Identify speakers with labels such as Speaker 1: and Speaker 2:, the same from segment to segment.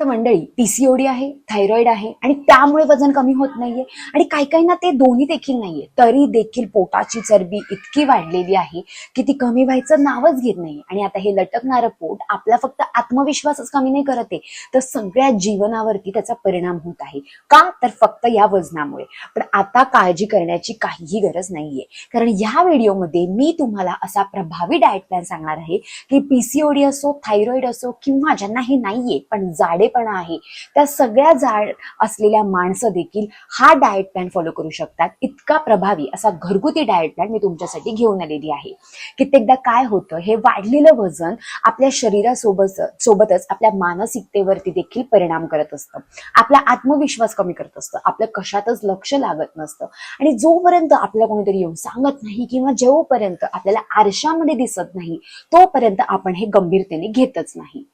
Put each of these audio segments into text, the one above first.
Speaker 1: तर मंडळी पीसीओडी आहे थायरॉइड आहे आणि त्यामुळे वजन कमी होत नाहीये. आणि काही काही ना ते दोन्ही देखील नाहीये. तरी देखील पोटाची चरबी इतकी वाढलेली आहे की ती कमी व्हायचं नावच घेत नाही आणि आता हे लटकणारं पोट आपला फक्त आत्मविश्वासच कमी नाही करत आहे तर सगळ्या जीवनावरती त्याचा परिणाम होत आहे. का? तर फक्त या वजनामुळे. पण आता काळजी करण्याची काहीही गरज नाहीये. कारण या व्हिडिओमध्ये मी तुम्हाला असा प्रभावी डाएट प्लॅन सांगणार आहे की पीसीओडी असो थायरॉइड असो किंवा ज्यांना हे नाहीये पण जाडे जाडेपणा आहे. त्या सगळ्या जाड असलेल्या माणसं देखील हा डाएट प्लॅन फॉलो करू शकतात. इतका प्रभावी असा घरगुती डाएट प्लॅन मी तुमच्यासाठी घेऊन आलेली आहे. कित्येकदा काय होतं हे वाढलेलं वजन आपल्या शरीरासोबत सोबतच आपल्या मानसिकतेवरती देखील परिणाम करत असतं. आपला आत्मविश्वास कमी करत असतं. आपलं कशातच लक्ष लागत नसतं. आणि जोपर्यंत आपल्याला कोणीतरी येऊन सांगत नाही किंवा जोपर्यंत आपल्याला आरशामध्ये दिसत नाही तोपर्यंत आपण हे गंभीरतेने घेतच नाही.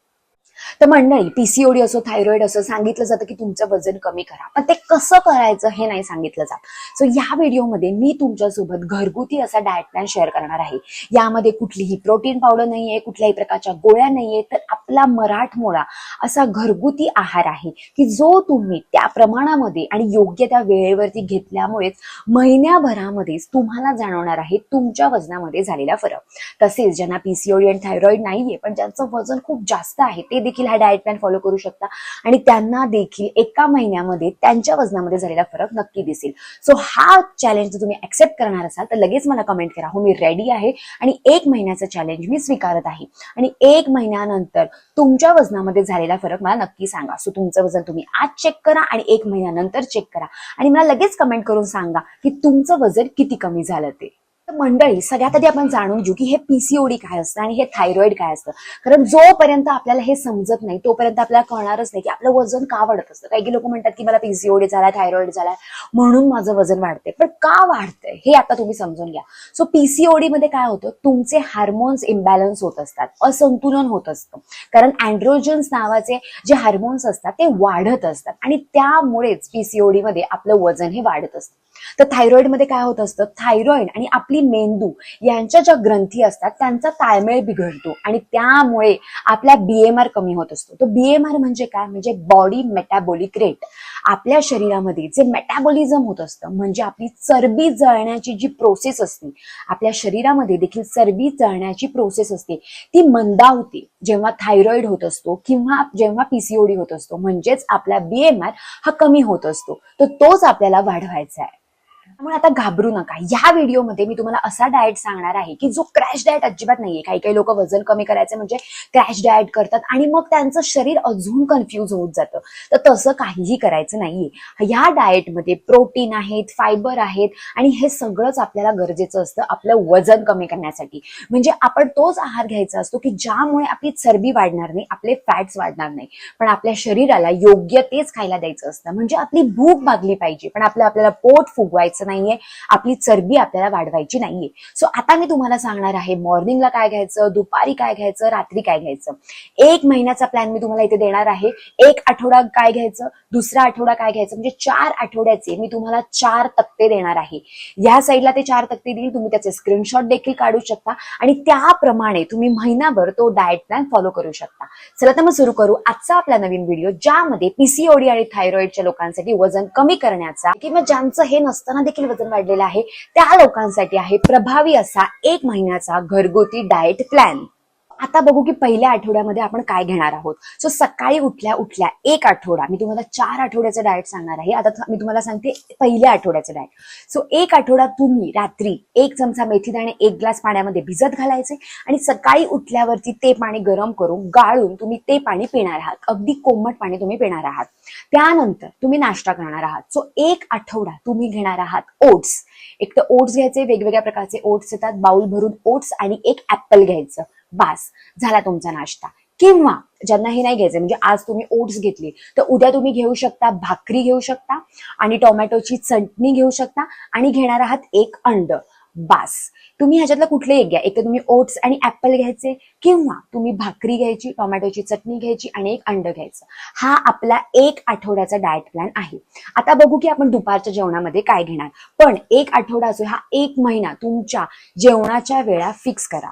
Speaker 1: तर मंडळी पीसीओडी असो थायरॉइड असो सांगितलं जातं की तुमचं वजन कमी करा. पण ते कसं करायचं हे नाही सांगितलं जात. सो या व्हिडिओमध्ये मी तुमच्यासोबत घरगुती असा डाएट प्लॅन शेअर करणार आहे. यामध्ये कुठलीही प्रोटीन पावडर नाहीये कुठल्याही प्रकारच्या गोळ्या नाहीये तर आपला मराठमोळा असा घरगुती आहार आहे की जो तुम्ही त्या प्रमाणामध्ये आणि योग्य त्या वेळेवरती घेतल्यामुळेच महिन्याभरामध्येच तुम्हाला जाणवणार आहे तुमच्या वजनामध्ये झालेला फरक. तसेच ज्यांना पीसीओडी आणि थायरॉइड नाहीये पण ज्यांचं वजन खूप जास्त आहे ते देखील हा डाएट प्लॅन फॉलो करू शकता. आणि त्यांना देखील एका महिन्यामध्ये त्यांच्या वजनामध्ये झालेला फरक नक्की दिसेल. सो हा चॅलेंज जर तुम्ही ऍक्सेप्ट करणार असाल तर लगेच मला कमेंट करा. हो मी रेडी आहे आणि एक महिन्याचं चॅलेंज मी स्वीकारत आहे. आणि एक महिन्यानंतर तुमच्या वजनामध्ये झालेला फरक मला नक्की सांगा. सो तुमचं वजन तुम्ही आज चेक करा आणि एक महिन्यानंतर चेक करा. आणि मला लगेच कमेंट करून सांगा की तुमचं वजन किती कमी झालं ते. मंडळी सगळ्यात आधी आपण जाणून घेऊ की हे पीसीओडी काय असतं आणि हे थायरॉइड काय असतं. कारण जोपर्यंत आपल्याला हे समजत नाही तोपर्यंत आपल्याला कळणारच नाही की आपलं वजन का वाढत असतं. काही लोक म्हणतात की मला पीसीओडी झालाय थायरॉइड झालाय म्हणून माझं वजन वाढतंय. पण का वाढतंय? हे आता तुम्ही समजून घ्या. सो पीसीओडी मध्ये काय होतं? तुमचे हार्मोन्स इम्बॅलन्स होत असतात. असंतुलन होत असतं. कारण अँड्रोजन्स नावाचे जे हार्मोन्स असतात ते वाढत असतात. आणि त्यामुळेच पीसीओडी मध्ये आपलं वजन हे वाढत असतं. तर थायरॉईडमध्ये काय होत असतं? थायरॉईड आणि आपली मेंदू यांच्या ज्या ग्रंथी असतात त्यांचा ताळमेळ बिघडतो आणि त्यामुळे आपला बीएमआर कमी होत असतो. तो बीएमआर म्हणजे काय? म्हणजे बॉडी मेटाबॉलिक रेट आपल्या शरीरामध्ये जे मेटाबॉलिझम होत असतं म्हणजे आपली चरबी जळण्याची जी प्रोसेस असते आपल्या शरीरामध्ये देखील चरबी जळण्याची प्रोसेस असते ती मंदावते. जेव्हा थायरॉईड होत असतो किंवा जेव्हा पीसीओडी होत असतो म्हणजेच आपला बीएमआर हा कमी होत असतो. तर तोच आपल्याला वाढवायचा आहे. त्यामुळे आता घाबरू नका. या व्हिडिओमध्ये मी तुम्हाला असा डाएट सांगणार आहे की जो क्रॅश डाएट अजिबात नाहीये. काही काही लोक वजन कमी करायचं म्हणजे क्रॅश डाएट करतात आणि मग त्यांचं शरीर अजून कन्फ्यूज होत जातं. तर तसं काहीही करायचं नाहीये. या डाएटमध्ये प्रोटीन आहेत फायबर आहेत आणि हे सगळंच आपल्याला गरजेचं असतं आपलं वजन कमी करण्यासाठी. म्हणजे आपण तोच आहार घ्यायचा असतो की ज्यामुळे आपली चरबी वाढणार नाही आपले फॅट्स वाढणार नाही. पण आपल्या शरीराला योग्य तेच खायला द्यायचं असतं. म्हणजे आपली भूक भागली पाहिजे. पण आपलं आपल्याला पोट फुगवायचं नाहीये. आपली चरबी आपल्याला वाढवायची नाहीये. सो आता मी तुम्हाला सांगणार आहे मॉर्निंगला काय घ्यायचं दुपारी काय घ्यायचं रात्री काय घ्यायचं. एक महिन्याचा प्लॅन मी तुम्हाला इथे देणार आहे. एक आठवडा काय घ्यायचं दुसरा आठवडा काय घ्यायचं म्हणजे चार आठवड्याचे मी तुम्हाला चार तक्ते देणार आहे. या साईडला ते चार तक्ते देईल तुम्ही त्याचे स्क्रीनशॉट देखील काढू शकता आणि त्याप्रमाणे तुम्ही महिनाभर तो डाएट प्लॅन फॉलो करू शकता. चला तर मग सुरू करू. आजचा आपला नवीन व्हिडिओ ज्यामध्ये पीसीओडी आणि थायरॉइडच्या लोकांसाठी वजन कमी करण्याचा किंवा ज्यांचं हे नसताना देखील वजन वाढलेलं आहे. त्या लोकांसाठी आहे प्रभावी असा एक महिन्याचा घरगुती डाएट प्लॅन आता बघू की पहिल्या आठवड्यामध्ये आपण काय घेणार आहोत. सो सकाळी उठल्या उठल्या एक आठवडा मी तुम्हाला चार आठवड्याचं डाएट सांगणार आहे. आता मी तुम्हाला सांगते पहिल्या आठवड्याचं डाएट सो एक आठवडा तुम्ही रात्री एक चमचा मेथी दाणे एक ग्लास पाण्यामध्ये भिजत घालायचे आणि सकाळी उठल्यावरती ते पाणी गरम करून गाळून तुम्ही ते पाणी पिणार आहात. अगदी कोमट पाणी तुम्ही पिणार आहात. त्यानंतर तुम्ही नाश्ता करणार आहात. सो एक आठवडा तुम्ही घेणार आहात ओट्स एक तर ओट्स घ्यायचे वेगवेगळ्या प्रकारचे ओट्स येतात. बाउल भरून ओट्स आणि एक ऍपल घ्यायचं. बास झाला तुमचा नाश्ता. किंवा ज्यांना हे नाही घ्यायचं म्हणजे आज तुम्ही ओट्स घेतली तर उद्या तुम्ही घेऊ शकता भाकरी घेऊ शकता आणि टोमॅटोची चटणी घेऊ शकता आणि घेणार आहात एक अंड. बास. तुम्ही ह्याच्यातलं कुठले एक घ्या. एक तर तुम्ही ओट्स आणि ऍपल घ्यायचे किंवा तुम्ही भाकरी घ्यायची टोमॅटोची चटणी घ्यायची आणि एक अंड घ्यायचं. हा आपला एक आठवड्याचा डाएट प्लॅन आहे. आता बघू की आपण दुपारच्या जेवणामध्ये काय घेणार. पण एक आठवडा असो हा एक महिना तुमच्या जेवणाच्या वेळा फिक्स करा.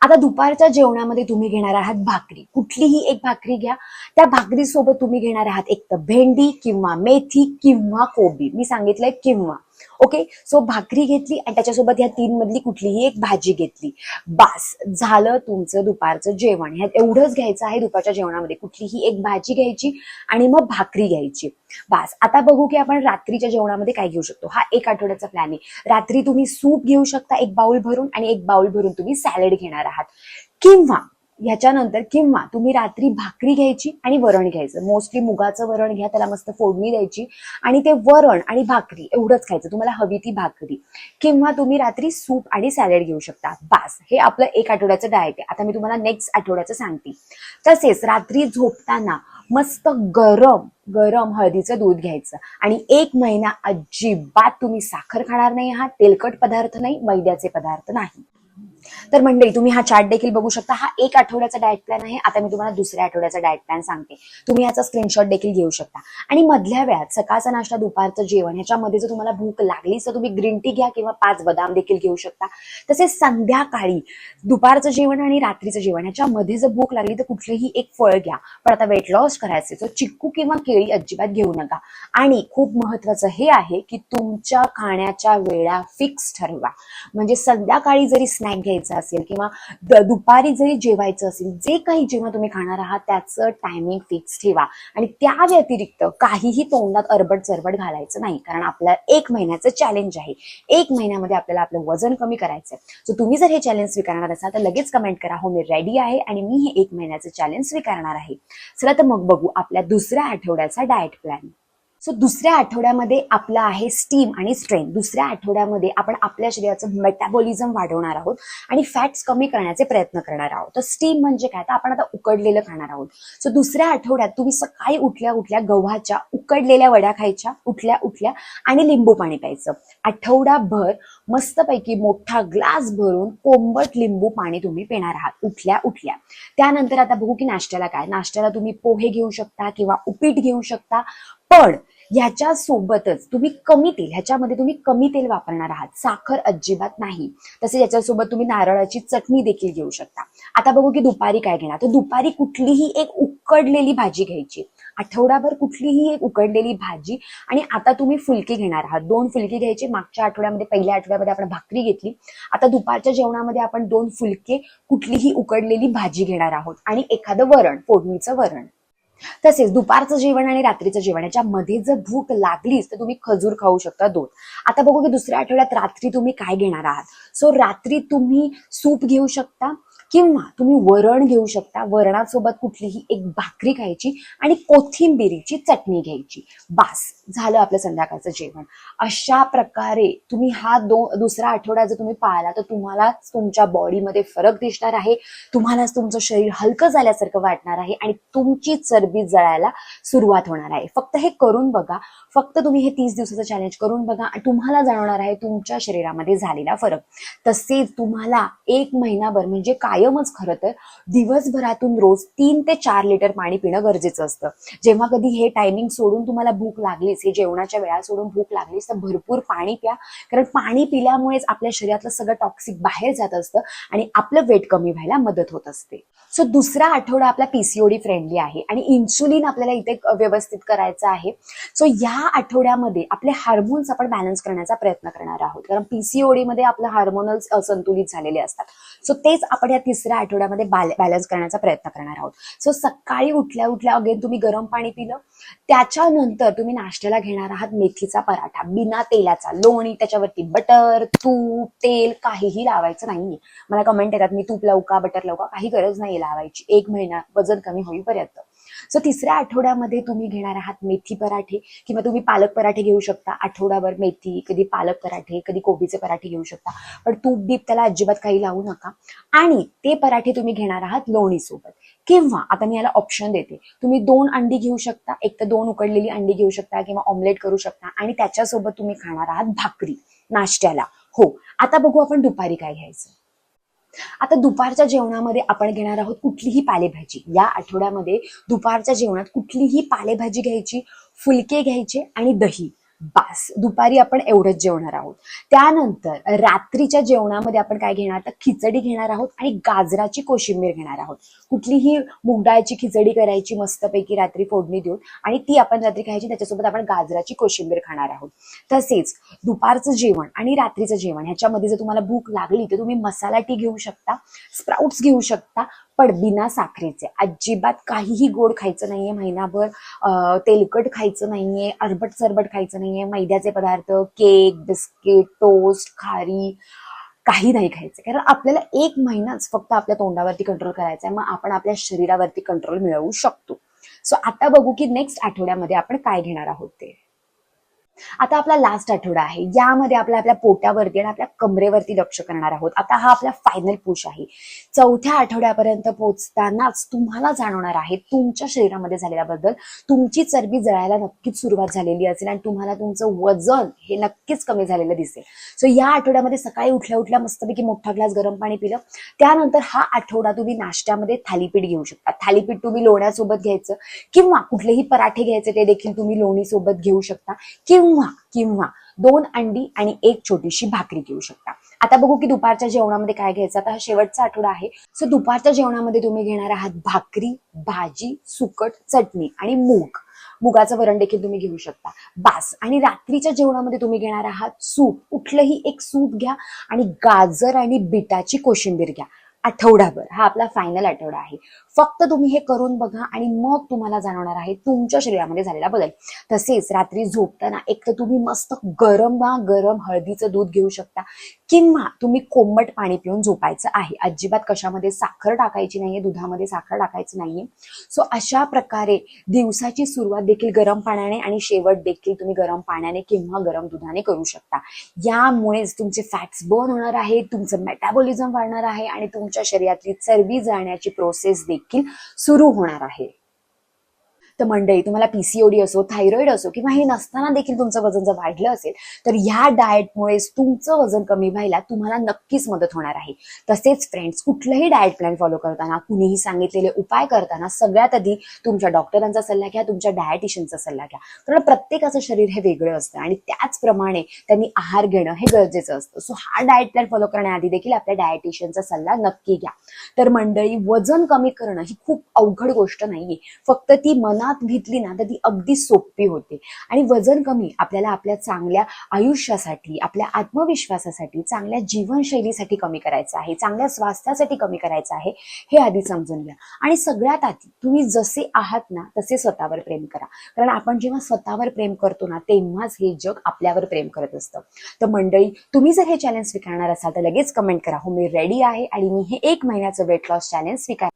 Speaker 1: आता दुपारच्या जेवणामध्ये तुम्ही घेणार आहात भाकरी. कुठलीही एक भाकरी घ्या. त्या भाकरी सोबत तुम्ही घेणार आहात एक तर भेंडी किंवा मेथी किंवा कोबी. मी सांगितलंय किंवा. ओके सो भाकरी घेतली आणि त्याच्यासोबत ह्या तीन मधली कुठलीही एक भाजी घेतली. बास झालं तुमचं दुपारचं जेवण. ह्यात एवढंच घ्यायचं आहे दुपारच्या जेवणामध्ये. कुठलीही एक भाजी घ्यायची आणि मग भाकरी घ्यायची. बास आता बघू की आपण रात्रीच्या जेवणामध्ये काय घेऊ शकतो. हा एक आठवड्याचा प्लॅन आहे. रात्री तुम्ही सूप घेऊ शकता एक बाउल भरून आणि एक बाउल भरून तुम्ही सॅलड घेणार आहात. किंवा ह्याच्यानंतर किंवा तुम्ही रात्री भाकरी घ्यायची आणि वरण घ्यायचं. मोस्टली मुगाचं वरण घ्या त्याला मस्त फोडणी द्यायची आणि ते वरण आणि भाकरी एवढंच खायचं. तुम्हाला हवी ती भाकरी. किंवा तुम्ही रात्री सूप आणि सॅलड घेऊ शकता. बास हे आपलं एक आठवड्याचं डाएट आहे. आता मी तुम्हाला नेक्स्ट आठवड्याचं सांगते. तसेच रात्री झोपताना मस्त गरम गरम हळदीचं दूध घ्यायचं. आणि एक महिना अजिबात तुम्ही साखर खाणार नाही आहात तेलकट पदार्थ नाही मैद्याचे पदार्थ नाही. तर मंडळी तुम्ही हा चार्ट देखील बघू शकता. हा एक आठवड्याचा डाएट प्लॅन आहे. आता मी तुम्हाला दुसऱ्या आठवड्याचा डाएट प्लॅन सांगते. तुम्ही याचा स्क्रीनशॉट देखील घेऊ शकता. आणि मधल्या वेळात सकाळचा नाश्ता दुपारचं जेवण ह्याच्यामध्ये जर तुम्हाला भूक लागली तर तुम्ही ग्रीन टी घ्या किंवा पाच बदाम देखील घेऊ शकता. तसेच संध्याकाळी दुपारचं जेवण आणि रात्रीचं जेवण ह्याच्यामध्ये जर भूक लागली तर कुठलेही एक फळ घ्या. पण आता वेट लॉस करायचे तर चिक्कू किंवा केळी अजिबात घेऊ नका. आणि खूप महत्वाचं हे आहे की तुमच्या खाण्याच्या वेळा फिक्स ठरवा. म्हणजे संध्याकाळी जरी स्नॅक घ्यायचं असेल किंवा दुपारी जरी जेवायचं असेल जे काही जेव्हा तुम्ही खाणार आहात त्याचं टायमिंग फिक्स ठेवा. आणि त्या व्यतिरिक्त काहीही तोंडात अरबड चरबड घालायचं नाही. कारण आपल्या एक महिन्याचं चॅलेंज आहे. एक महिन्यामध्ये आपल्याला आपलं वजन कमी करायचं आहे सो तुम्ही जर हे चॅलेंज स्वीकारणार असाल तर लगेच कमेंट करा हो मी रेडी आहे आणि मी हे एक महिन्याचं चॅलेंज स्वीकारणार आहे. चला तर मग बघू आपल्या दुसऱ्या आठवड्याचा डाएट प्लॅन सो दुसऱ्या आठवड्यामध्ये आपलं आहे स्टीम आणि स्ट्रेंथ दुसऱ्या आठवड्यामध्ये आपण आपल्या शरीराचं मेटाबॉलिझम वाढवणार आहोत आणि फॅट्स कमी करण्याचे प्रयत्न करणार आहोत. तर स्टीम म्हणजे काय? तर आपण आता उकडलेलं खाणार आहोत. सो दुसऱ्या आठवड्यात तुम्ही सकाळी उठल्या उठल्या गव्हाच्या उकडलेल्या वड्या खायच्या उठल्या उठल्या आणि लिंबू पाणी प्यायचं. आठवडाभर मस्तपैकी मोठा ग्लास भरून कोंबट लिंबू पाणी तुम्ही पिणार आहात. उठल्या उठल्या. त्यानंतर आता बघू की नाश्त्याला काय? नाश्त्याला तुम्ही पोहे घेऊ शकता किंवा उपीट घेऊ शकता. पण ह्याच्या सोबतच तुम्ही कमी तेल ह्याच्यामध्ये तुम्ही कमी तेल वापरणार आहात. साखर अजिबात नाही. तसेच याच्यासोबत तुम्ही नारळाची चटणी देखील घेऊ शकता. आता बघू की दुपारी काय घेणार. तर दुपारी कुठलीही एक उकडलेली भाजी घ्यायची. आठवडाभर कुठलीही एक उकडलेली भाजी. आणि आता तुम्ही फुलके घेणार आहात. दोन फुलके घ्यायचे. मागच्या आठवड्यामध्ये पहिल्या आठवड्यामध्ये आपण भाकरी घेतली. आता दुपारच्या जेवणामध्ये आपण दोन फुलके कुठलीही उकडलेली भाजी घेणार आहोत. आणि एखादं वरण फोडणीचं वरण. तसेच दुपारचं जेवण आणि रात्रीचं जेवण याच्यामध्ये जर भूक लागलीच तर तुम्ही खजूर खाऊ शकता दोन. आता बघू की दुसऱ्या आठवड्यात रात्री तुम्ही काय घेणार आहात? सो रात्री तुम्ही सूप घेऊ शकता किंवा तुम्ही वरण घेऊ शकता. वरणासोबत कुठलीही एक भाकरी खायची आणि कोथिंबिरीची चटणी घ्यायची. बास झालं आपलं संध्याकाळचं जेवण. अशा प्रकारे तुम्ही हा दो दुसरा आठवडा जर तुम्ही पाळला तर तुम्हालाच तुमच्या बॉडीमध्ये फरक दिसणार आहे. तुम्हालाच तुमचं शरीर हलकं झाल्यासारखं वाटणार आहे आणि तुमची चरबी जळायला सुरुवात होणार आहे. फक्त हे करून बघा. फक्त तुम्ही हे तीस दिवसाचं चॅलेंज करून बघा आणि तुम्हाला जाणवणार आहे तुमच्या शरीरामध्ये झालेला फरक. तसेच तुम्हाला एक महिनाभर म्हणजे काय कायमच खरं तर दिवसभरातून रोज तीन ते चार लिटर पाणी पिणं गरजेचं असतं. जेव्हा कधी हे टायमिंग सोडून तुम्हाला भूक लागलीच हे जेवणाच्या वेळा सोडून भूक लागलीच तर भरपूर पाणी प्या. कारण पाणी पिल्यामुळेच आपल्या शरीरातलं सगळं टॉक्सिक बाहेर जात असतं आणि आपलं वेट कमी व्हायला मदत होत असते. सो दुसरा आठवडा आपला पीसीओडी फ्रेंडली आहे आणि इन्सुलिन आपल्याला इथे व्यवस्थित करायचं आहे. सो या आठवड्यामध्ये आपले हार्मोन्स आपण बॅलन्स करण्याचा प्रयत्न करणार आहोत. कारण पीसीओडी मध्ये आपलं हार्मोनल्स असंतुलित झालेले असतात. सो तेच आपण या तिसऱ्या आठवड्यामध्ये बॅलन्स करण्याचा प्रयत्न करणार आहोत. सो सकाळी उठल्या उठल्या अगेन तुम्ही गरम पाणी पिलं. त्याच्यानंतर तुम्ही नाश्त्याला घेणार आहात मेथीचा पराठा. बिना तेलाचा. लोणी त्याच्यावरती बटर तूप तेल काहीही लावायचं नाहीये. मला कमेंट येतात मी तूप लावू का? बटर लावू का? काही गरज नाही लावायची. एक महिना वजन कमी होईपर्यंत. सो तिसऱ्या आठवड्यामध्ये तुम्ही घेणार आहात मेथी पराठे किंवा तुम्ही पालक पराठे घेऊ शकता. आठवडाभर मेथी कधी पालक पराठे कधी कोबीचे पराठे घेऊ शकता. पण तूप बीप त्याला अजिबात काही लावू नका. आणि ते पराठे तुम्ही घेणार आहात लोणीसोबत. किंवा आता मी याला ऑप्शन देते. तुम्ही दोन अंडी घेऊ शकता. एक तर दोन उकडलेली अंडी घेऊ शकता किंवा ऑमलेट करू शकता. आणि त्याच्यासोबत तुम्ही खाणार आहात भाकरी नाश्त्याला. हो. आता बघू आपण दुपारी काय घ्यायचं. आता दुपारच्या जेवणामध्ये आपण घेणार आहोत कुठलीही पालेभाजी. या आठवड्यामध्ये दुपारच्या जेवणात कुठलीही पालेभाजी घ्यायची फुलके घ्यायचे आणि दही. बास दुपारी आपण एवढंच जेवणार आहोत. त्यानंतर रात्रीच्या जेवणामध्ये आपण काय घेणार? तर खिचडी घेणार आहोत आणि गाजराची कोशिंबीर घेणार आहोत. कुठलीही मुगडाळची खिचडी करायची मस्तपैकी रात्री फोडणी देऊन आणि ती आपण रात्री खायची त्याच्यासोबत आपण गाजराची कोशिंबीर खाणार आहोत. तसेच दुपारचं जेवण आणि रात्रीचं जेवण ह्याच्यामध्ये जर तुम्हाला भूक लागली तर तुम्ही मसाला टी घेऊ शकता स्प्राउट्स घेऊ शकता पण बिना साखरेचे. अजिबात काहीही गोड खायचं नाहीये महिनाभर. तेलकट खायचं नाहीये अरबट सरबट खायचं नाहीये मैद्याचे पदार्थ केक बिस्किट टोस्ट खारी काही नाही खायचं. कारण आपल्याला एक महिनाच फक्त आपल्या तोंडावरती कंट्रोल करायचा आहे मग आपण आपल्या शरीरावरती कंट्रोल मिळवू शकतो. सो आता बघू की नेक्स्ट आठवड्यामध्ये आपण काय घेणार आहोत ते. आता आपला लास्ट आठवडा आहे. यामध्ये आपल्या आपल्या पोटावरती आणि आपल्या कमरेवरती लक्ष करणार आहोत. आता हा आपला फायनल पुश आहे. चौथ्या आठवड्यापर्यंत पोहोचतानाच तुम्हाला जाणवणार आहे तुमच्या शरीरामध्ये झालेला बदल तुमची चरबी जळायला नक्कीच सुरुवात झालेली असेल आणि तुम्हाला तुमचं वजन हे नक्कीच कमी झालेलं दिसेल. सो या आठवड्यामध्ये सकाळी उठल्या उठल्या मस्तपैकी मोठा ग्लास गरम पाणी पिलं. त्यानंतर हा आठवडा तुम्ही नाश्त्यामध्ये थालीपीठ घेऊ शकता. थालीपीठ तुम्ही लोण्यासोबत घ्यायचं किंवा कुठलेही पराठे घ्यायचे ते देखील तुम्ही लोणीसोबत घेऊ शकता किंवा किंवा दोन अंडी आणि एक छोटीशी भाकरी घेऊ शकता. आता बघू की दुपारच्या जेवणामध्ये काय घ्यायचं? आता हा शेवटचा आठवडा आहे. सो दुपारच्या जेवणामध्ये तुम्ही घेणार आहात भाकरी भाजी सुकट चटणी आणि मूग. मुगाचं वरण देखील तुम्ही घेऊ शकता. बास. आणि रात्रीच्या जेवणामध्ये तुम्ही घेणार आहात सूप. कुठलंही एक सूप घ्या आणि गाजर आणि बिटाची कोशिंबीर घ्या. आठवडाभर. हा आपला फायनल आठवडा आहे. फक्त तुम्ही हे करून बघा आणि मग तुम्हाला जाणवणार आहे तुमच्या शरीरामध्ये झालेला बदल. तसेच रात्री झोपताना एक तर तुम्ही मस्त गरम गरम हळदीचं दूध घेऊ शकता किंवा तुम्ही कोंबट पाणी पिऊन झोपायचं आहे. अजिबात कशामध्ये साखर टाकायची नाहीये दुधामध्ये साखर टाकायचं नाहीये. सो अशा प्रकारे दिवसाची सुरुवात देखील गरम पाण्याने आणि शेवट देखील तुम्ही गरम पाण्याने किंवा गरम दुधाने करू शकता. यामुळेच तुमचे फॅट्स बर्न होणार आहे तुमचं मेटाबॉलिझम वाढणार आहे आणि तुमच्या शरीरातली चरबी जाण्याची प्रोसेस देखील सुरू होणार आहे. तर मंडळी तुम्हाला पीसीओडी असो थायरॉइड असो किंवा हे नसताना देखील तुमचं वजन जर वाढलं असेल तर ह्या डाएटमुळेच तुमचं वजन कमी व्हायला तुम्हाला नक्कीच मदत होणार आहे. तसेच फ्रेंड्स कुठलंही डाएट प्लॅन फॉलो करताना कुणीही सांगितलेले उपाय करताना सगळ्यात आधी तुमच्या डॉक्टरांचा सल्ला घ्या तुमच्या डायटिशियनचा सल्ला घ्या. कारण प्रत्येकाचं शरीर हे वेगळं असतं आणि त्याचप्रमाणे त्यांनी आहार घेणं हे गरजेचं असतं. सो हा डाएट प्लॅन फॉलो करण्याआधी देखील आपल्या डायटिशियनचा सल्ला नक्की घ्या. तर मंडळी वजन कमी करणं ही खूप अवघड गोष्ट नाहीये. फक्त ती मनात घेतली ना तर ती अगदी सोपी होते. आणि वजन कमी आपल्याला आपल्या चांगल्या आयुष्यासाठी आपल्या आत्मविश्वासासाठी चांगल्या जीवनशैलीसाठी कमी करायचं आहे चांगल्या स्वास्थ्यासाठी कमी करायचं आहे हे आधी समजून घ्या. आणि सगळ्यात आधी तुम्ही जसे आहात ना तसे स्वतःवर प्रेम करा. कारण आपण जेव्हा स्वतःवर प्रेम करतो ना तेव्हाच हे जग आपल्यावर प्रेम करत असतं. तर मंडळी तुम्ही जर हे चॅलेंज स्वीकारणार असाल तर लगेच कमेंट करा. हो मी रेडी आहे आणि मी हे एक महिन्याचं वेट लॉस चॅलेंज स्वीकार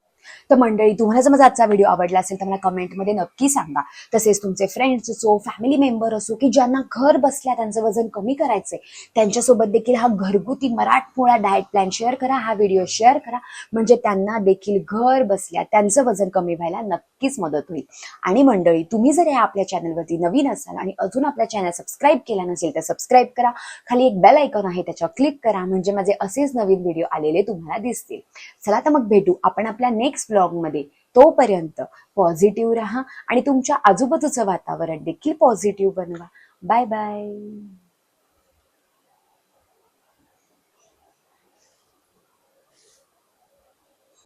Speaker 1: तर मंडळी तुम्हाला जर माझा आजचा व्हिडिओ आवडला असेल तर मला कमेंटमध्ये नक्की सांगा. तसेच तुमचे फ्रेंड्स असो फॅमिली मेंबर असो की ज्यांना घर बसल्या त्यांचं वजन कमी करायचंय त्यांच्यासोबत देखील हा घरगुती मराठमोळा डाएट प्लॅन शेअर करा हा व्हिडिओ शेअर करा. म्हणजे त्यांना देखील घर बसल्या त्यांचं वजन कमी व्हायला नक्कीच मदत होईल. आणि मंडळी तुम्ही जर या आपल्या चॅनलवरती नवीन असाल आणि अजून आपल्या चॅनल सबस्क्राईब केला नसेल तर सबस्क्राईब करा. खाली एक बेल आयकॉन आहे त्याच्यावर क्लिक करा. म्हणजे माझे असेच नवीन व्हिडिओ आलेले तुम्हाला दिसतील. चला तर मग भेटू. आपण आपल्या नेक्स्ट ब्लॉगमध्ये तोपर्यंत पॉझिटिव्ह राहा आणि तुमच्या आजूबाजूचं वातावरण देखील पॉझिटिव्ह बनवा. Bye bye